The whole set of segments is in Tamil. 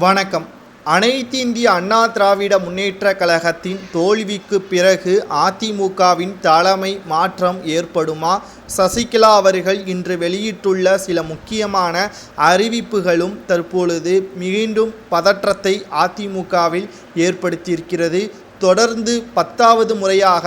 வணக்கம். அனைத்து இந்திய அண்ணா திராவிட முன்னேற்ற கழகத்தின் தோல்விக்கு பிறகு அதிமுகவின் தலைமை மாற்றம் ஏற்படுமா? சசிகலா அவர்கள் இன்று வெளியிட்டுள்ள சில முக்கியமான அறிவிப்புகளும் தற்பொழுது மீண்டும் பதற்றத்தை அதிமுகவில் ஏற்படுத்தியிருக்கிறது. தொடர்ந்து பத்தாவது முறையாக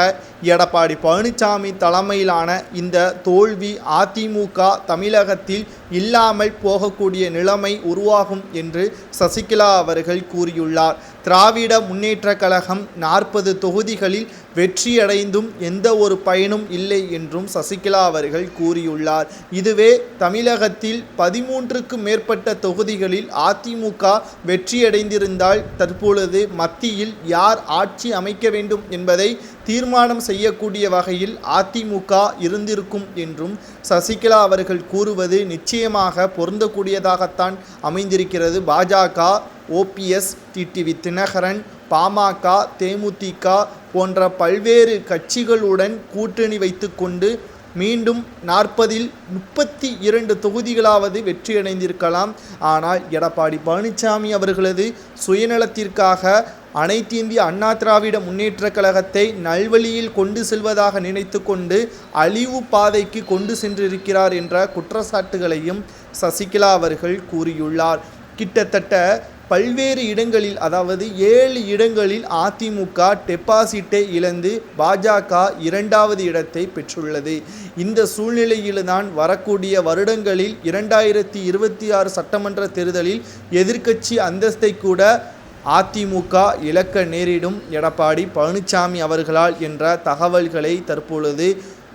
எடப்பாடி பழனிசாமி தலைமையிலான இந்த தோல்வி அதிமுக தமிழகத்தில் இல்லாமல் போகக்கூடிய நிலைமை உருவாகும் என்று சசிகலா அவர்கள் கூறியுள்ளார். திராவிட முன்னேற்றக் கழகம் நாற்பது தொகுதிகளில் வெற்றியடைந்தும் எந்த ஒரு பயனும் இல்லை என்றும் சசிகலா அவர்கள் கூறியுள்ளார். இதுவே தமிழகத்தில் பதிமூன்றுக்கும் மேற்பட்ட தொகுதிகளில் அதிமுக வெற்றியடைந்திருந்தால் தற்பொழுது மத்தியில் யார் ஆட்சி அமைக்க வேண்டும் என்பதை தீர்மானம் செய்யக்கூடிய வகையில் அதிமுக இருந்திருக்கும் என்றும் சசிகலா அவர்கள் கூறுவது நிச்சயமாக பொருந்தக்கூடியதாகத்தான் அமைந்திருக்கிறது. பாஜக ஓபிஎஸ் டிடிவி தினகரன் பாமக தேமுதிக போன்ற பல்வேறு கட்சிகளுடன் கூட்டணி வைத்துக்கொண்டு மீண்டும் நாற்பதில் முப்பத்தி இரண்டு தொகுதிகளாவது வெற்றியடைந்திருக்கலாம். ஆனால் எடப்பாடி பழனிசாமி அவர்களது சுயநலத்திற்காக அனைத்து இந்திய அண்ணா திராவிட முன்னேற்ற கழகத்தை நல்வழியில் கொண்டு செல்வதாக நினைத்து கொண்டு அழிவு பாதைக்கு கொண்டு சென்றிருக்கிறார் என்ற குற்றச்சாட்டுகளையும் சசிகலா அவர்கள் கூறியுள்ளார். கிட்டத்தட்ட பல்வேறு இடங்களில் அதாவது ஏழு இடங்களில் அதிமுக டெபாசிட்டை இழந்து பாஜக இரண்டாவது இடத்தை பெற்றுள்ளது. இந்த சூழ்நிலையில்தான் வரக்கூடிய வருடங்களில் இரண்டாயிரத்தி இருபத்தி ஆறு சட்டமன்ற தேர்தலில் எதிர்க்கட்சி அந்தஸ்தை கூட அதிமுக இழக்க நேரிடும் எடப்பாடி பழனிசாமி அவர்களால் என்ற தகவல்களை தற்பொழுது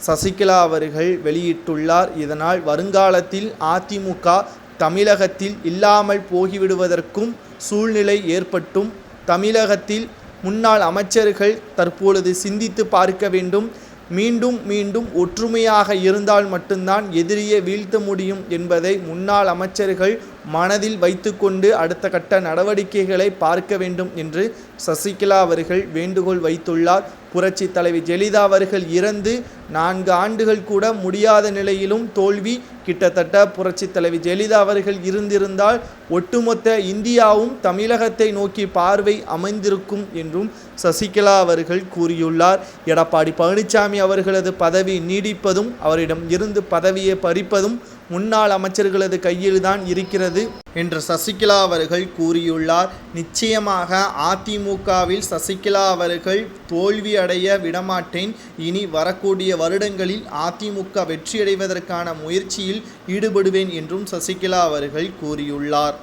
சசிகலா அவர்கள் வெளியிட்டுள்ளார். இதனால் வருங்காலத்தில் அதிமுக தமிழகத்தில் இல்லாமல் போகிவிடுவதற்கும் சூழ்நிலை ஏற்பட்டும். தமிழகத்தில் முன்னாள் அமைச்சர்கள் தற்பொழுது சிந்தித்து பார்க்க வேண்டும். மீண்டும் மீண்டும் ஒற்றுமையாக இருந்தால் மட்டும்தான் எதிரியை வீழ்த்த முடியும் என்பதை முன்னாள் அமைச்சர்கள் மனதில் வைத்துக்கொண்டு அடுத்த கட்ட நடவடிக்கைகளை பார்க்க வேண்டும் என்று சசிகலா அவர்கள் வேண்டுகோள் வைத்துள்ளார். புரட்சி தலைவி ஜெலிதா அவர்கள் இறந்து நான்கு ஆண்டுகள் கூட முடியாத நிலையிலும் தோல்வி. கிட்டத்தட்ட புரட்சி தலைவி ஜெயலலிதா அவர்கள் இருந்திருந்தால் ஒட்டுமொத்த இந்தியாவும் தமிழகத்தை நோக்கி பார்வை அமைந்திருக்கும் என்றும் சசிகலா அவர்கள் கூறியுள்ளார். எடப்பாடி பழனிசாமி அவர்களது பதவி நீடிப்பதும் அவரிடம் இருந்து பதவியை பறிப்பதும் முன்னாள் அமைச்சர்களது கையில்தான் இருக்கிறது என்று சசிகலா அவர்கள் கூறியுள்ளார். நிச்சயமாக அதிமுகவில் சசிகலா அவர்கள் தோல்வி அடைய விடமாட்டேன். இனி வரக்கூடிய வருடங்களில் அதிமுக வெற்றியடைவதற்கான முயற்சியில் ஈடுபடுவேன் என்றும் சசிகலா அவர்கள் கூறியுள்ளார்.